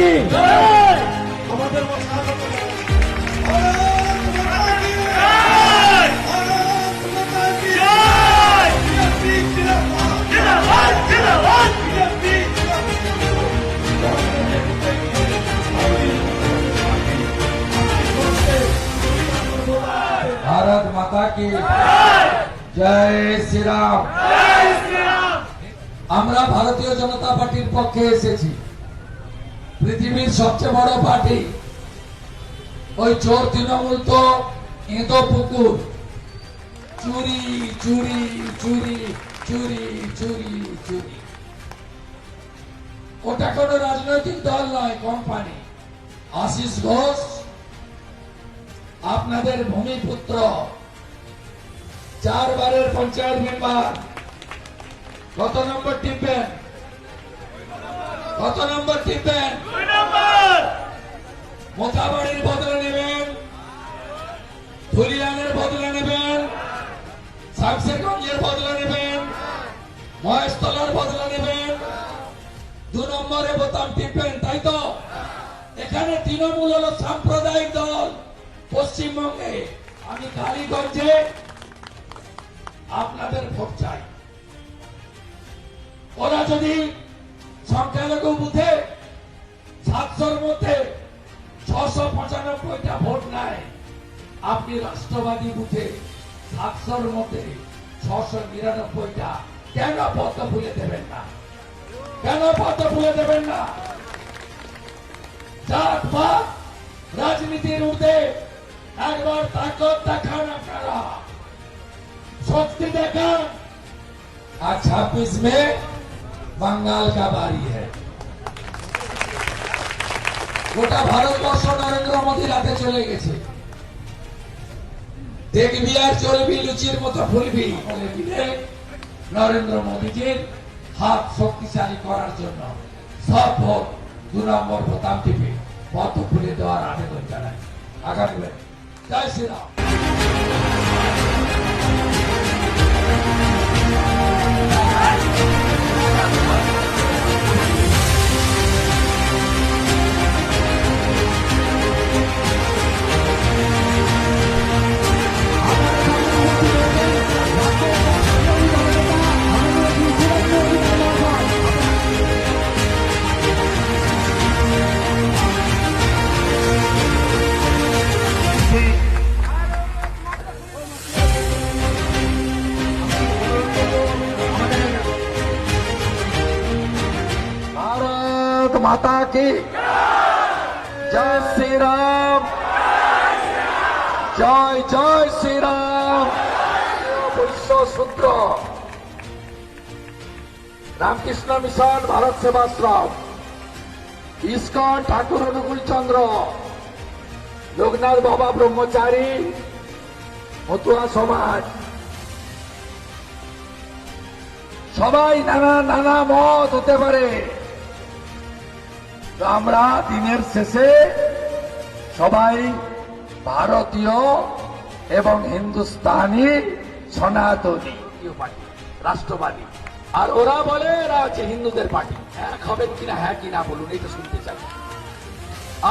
কি জয়! ভারত মাতা কি জয়! বিজেপি জিন্দাবাদ! বিজেপি জিন্দাবাদ! भारत माता की জয় শ্রীরাম আমরা ভারতীয় জনতা পার্টির পক্ষে এসেছি পৃথিবীর সবচেয়ে বড় পার্টি। ওই চোর তৃণমূল তো এঁদো পুকুর। চুরি চুরি চুরি চুরি চুরি চুরি। ওটা কোনো রাজনৈতিক দল নয়, কোম্পানি। আশিস ঘোষ, আপনাদের ভূমিপুত্র, চারবারের পঞ্চায়েত মেম্বার। কত নম্বর টিপবেন? কত নম্বর টিপবেন? মোথাবাড়ির বদলে নেবেন। ধুলিয়ানের বদলে নেবেন। শামসেরগঞ্জের বদলে নেবেন। মহেশতলার বদলে নেবেন। দু নম্বরে বোতাম টিপবেন, তাই তো? এখানে তৃণমূল হলো সাম্প্রদায়িক দল পশ্চিমবঙ্গে। আমি কালীগঞ্জে আপনাদের ভোট চাই। ওরা যদি সংখ্যালঘু বুথে সাতশোর মধ্যে ছশো পঁচানব্বইটা ভোট নেয়। আপনি রাষ্ট্রবাদী বুথে সাতশোর মধ্যে ছশো নিরানব্বইটা কেন পথ ভুলে দেবেন না? কেন পথ ভুলে দেবেন না? জাত রাজনীতির ঊর্ধ্বে একবার তাকত দেখান আপনারা। শক্তি দেখান। আর ছাব্বিশ মে বাঙ্গাল কা বাড়ি है গোটা ভারতবর্ষ নরেন্দ্র মোদীর হাতে চলে গেছে। দেখবি আর চলবি লুচির মতো ফুলবি। নরেন্দ্র মোদীজির হাত শক্তিশালী করার জন্য সব ভোট দু নম্বর বোতাম টিপে। পথ খুলে দেওয়ার আবেদন জানায় আগামী। জয় শ্রীরাম। माता की जय श्री राम জয় জয় শ্রীরাম বৈশ্য সূত্র রামকৃষ্ণ মিশন ভারত সেবাশ্রম ইস্কন ঠাকুর অনুকূল চন্দ্র লোকনাথ বাবা ব্রহ্মচারী মতুয়া সমাজ সবাই নানা নানা মত হতে পারে তো আমরা দিনের শেষে সবাই ভারতীয় এবং হিন্দুস্তানি সনাতনী পার্টি, রাষ্ট্রবাদী। আর ওরা বলে এরা হচ্ছে হিন্দুদের পার্টি। এক হবেন কিনা হ্যাঁ কিনা বলুন, এটা শুনতে চাই।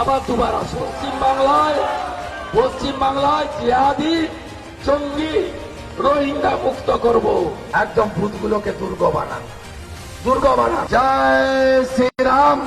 আবার দুবার পশ্চিম বাংলায় পশ্চিম বাংলায় জিহাদি জঙ্গি রোহিঙ্গা মুক্ত করব। একদম ভূতগুলোকে দুর্গ বানান। দুর্গ বানান। জয় শ্রীরাম।